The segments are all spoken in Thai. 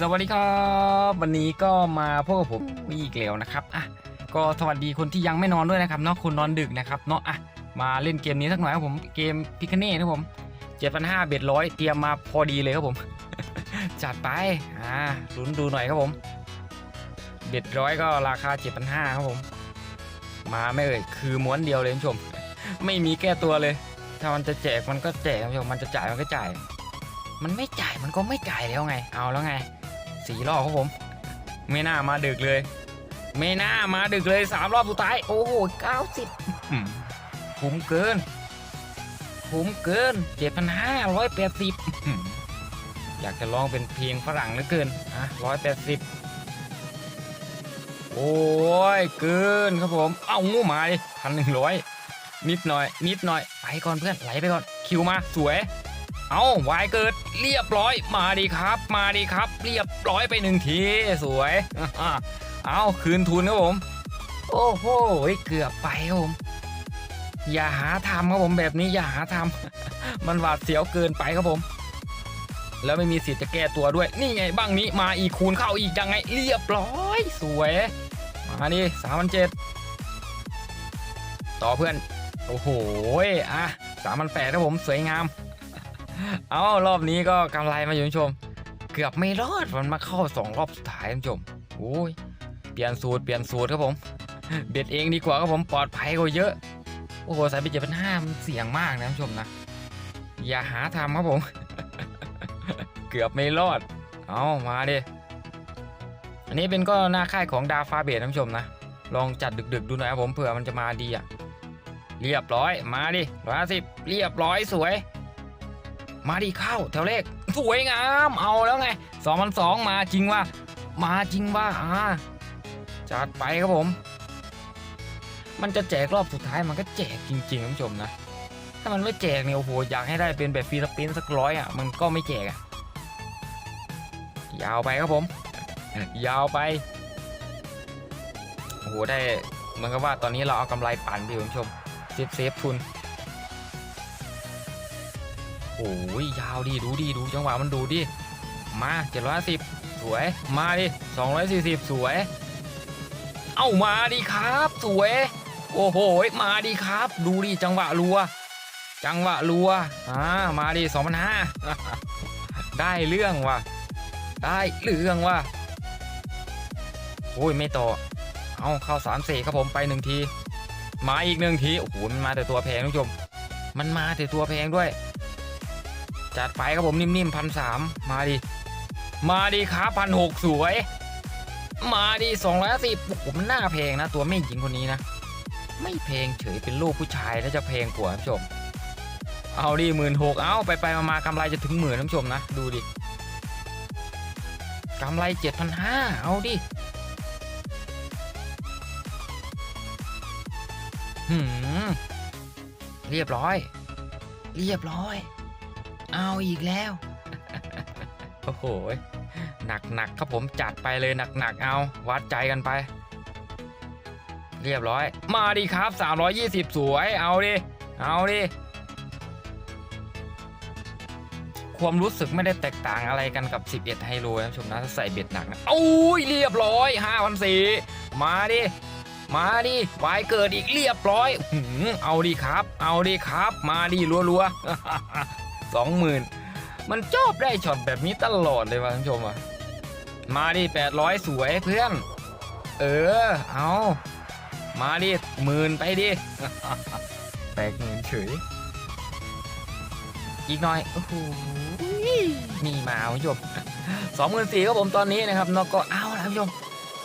สวัสดีครับวันนี้ก็มาพบกับผมอีกแล้วนะครับอะก็สวัสดีคนที่ยังไม่นอนด้วยนะครับเนาะคนนอนดึกนะครับเนาะอะมาเล่นเกมนี้สักหน่อยครับผมเกมพิคเน่นะผมเจ็ดพันห้าเบ็ดร้อยเตรียมมาพอดีเลยครับผม จัดไปอ่าลุ้นดูหน่อยครับผมเบ็ดร้อยก็ราคาเจ็ดพันห้าครับผม มาไม่เอ่ยคือม้วนเดียวเลยคุณผู้ชม ไม่มีแก้ตัวเลย ถ้ามันจะแจกมันก็แจกคุณผู้ชมมันจะจ่ายมันก็จ่าย มันไม่จ่ายมันก็ไม่จ่ายแล้วไง เอาแล้วไง สี่รอบครับผม ไม่น่ามาดึกเลย ไม่น่ามาดึกเลยสามรอบสุดท้าย โอ้โหเก้าสิบคุ้มเกินคุ้มเกินเจ็ดพันห้าร้อยแปดสิบอยากจะร้องเป็นเพลงฝรั่งเหลือเกินอะร้อยแปดสิบโอ้ยเกินครับผม เอางูมาดิพันหนึ่งร้อยนิดหน่อย นิดหน่อย ไปก่อนเพื่อนไหลไปก่อน คิวมาสวย เอาวายเกิดเรียบร้อยมาดีครับ มาดีครับ เรียบร้อยไปหนึ่งทีสวย เอาคืนทุนครับผม โอ้โหเกือบไปครับผม อย่าหาทำครับผมแบบนี้อย่าหาทำมันหวาดเสียวเกินไปครับผม แล้วไม่มีสิทธิ์จะแก้ตัวด้วย นี่ไงบ้างนี้มาอีกคูณเข้าอีกยังไง เรียบร้อย สวย มาดิสามพันเจ็ดต่อเพื่อน โอ้โหอะสามพันแปดครับผมสวยงาม เอารอบนี้ก็กำไรมาอยู่ชม เกือบไม่รอดมันมาเข้าสองรอบสุดท้ายชมโอ้ยเปลี่ยนสูตรเปลี่ยนสูตรครับผม เบ็ดเองดีกว่าครับผมปลอดภัยกว่าเยอะ โอ้โหสายไปเจ็ดพันห้ามันเสี่ยงมากนะชมนะ อย่าหาทำครับผม เกือบไม่รอด เอามาดิอันนี้เป็นก็หน้าค่ายของดาฟาเบทท่านผู้ชมนะ ลองจัดดึกๆดูหน่อยครับผมเผื่อมันจะมาดีอะ เรียบร้อยมาดิร้อยสิบเรียบร้อยสวย มาดิเข้าแถวเลขสวยงามเอาแล้วไงสองพันสองมาจริงว่า มาจริงว่าอ่าจัดไปครับผม มันจะแจกรอบสุดท้ายมันก็แจกจริงๆท่านผู้ชมนะ ถ้ามันไม่แจกเนี่ยโอ้โหอยากให้ได้เป็นแบบฟรีสปินสักร้อยอะมันก็ไม่แจกอะยาวไปครับผม ยาวไปโอ้โหได้เหมือนกับว่าตอนนี้เราเอากำไรปั่นไปคุณผู้ชมเซฟเซฟทุน โอ้ยยาวดีดูดีดูจังหวะมันดูดิมาเจ็ดร้อยสิบสวยมาดิสองร้อยสี่สิบสวย เอ้ามาดิครับสวย โอ้โหมาดิครับ ดูดิจังหวะรัว จังหวะรัวอ่ามาดิสองพันห้าได้เรื่องว่ะได้เรื่องว่ะโอ้ยไม่ต่อเอาเข้าสามเสกครับผมไปหนึ่งที มาอีกหนึ่งทีโอ้โหมันมาแต่ตัวแพงทุกผู้ชม มันมาแต่ตัวแพงด้วย จัดไปครับผมนิ่มๆพันสามมาดิ มาดิครับพันหกสวย มาดิสองร้อยสิบโอ้โหมันน่าแพงนะ ตัวแม่หญิงคนนี้นะ ไม่แพงเฉยเป็นลูกผู้ชายแล้วจะแพงกว่าท่านผู้ชม เอาดิหมื่นหกเอาไปไปมามากำไรจะถึงหมื่นท่านผู้ชมนะ ดูดิกำไรเจ็ดพันห้าเอาดิหืมเรียบร้อย เรียบร้อย เอาอีกแล้ว โอ้โห หนักหนักครับผมจัดไปเลยหนักหนักเอา วัดใจกันไป เรียบร้อย มาดิครับ 320 สวย เอาดิ เอาดิ ความรู้สึกไม่ได้แตกต่างอะไรกันกับ 11 ไฮโลนะชมนะถ้าใส่เบ็ดหนักนะโอ้ยเรียบร้อย5 0 0มาดิมาดิวายเกิดอีกเรียบร้อย เอาดิครับ เอาดิครับ มาดิรัวๆ สองหมื่นมันชอบได้ช็อตแบบนี้ตลอดเลยว่ะท่านผู้ชมอะ มาดิแปดร้อยสวยเพื่อน เออ เอา มาดิหมื่นไปดิแตกหมื่นเฉย อีกหน่อย โอ้โหนี่มาคุณผู้ชมสองหมื่นสี่ครับผมตอนนี้นะครับเนอกก็เอาละคุณผู้ชม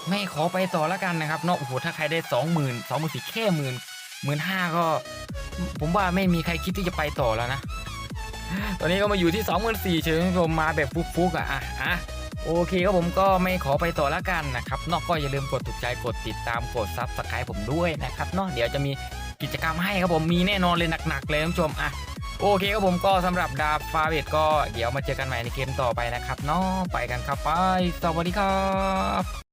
ไม่ขอไปต่อแล้วกันนะครับเนาะโอ้โหถ้าใครได้สองหมื่นสองหมื่นสี่แค่หมื่นหมื่นห้าก็ ผมว่าไม่มีใครคิดที่จะไปต่อแล้วนะ ตอนนี้ก็มาอยู่ที่2 4 0 0 0เฉยๆผมมาแบบฟุกๆอะอะอะโอเคครับผมก็ไม่ขอไปต่อแล้วกันนะครับนอกก็อย่าลืมกดถูกใจกดติดตามกดซับสไครต์ผมด้วยนะครับเนาะเดี๋ยวจะมีกิจกรรมให้ครับผมมีแน่นอนเลยหนักๆเลยท่านผู้ชมอะโอเคครับผมก็สำหรับดาฟาเวตก็เดี๋ยวมาเจอกันใหม่ในเกมต่อไปนะครับเนาะไปกันครับไปสวัสดีครับ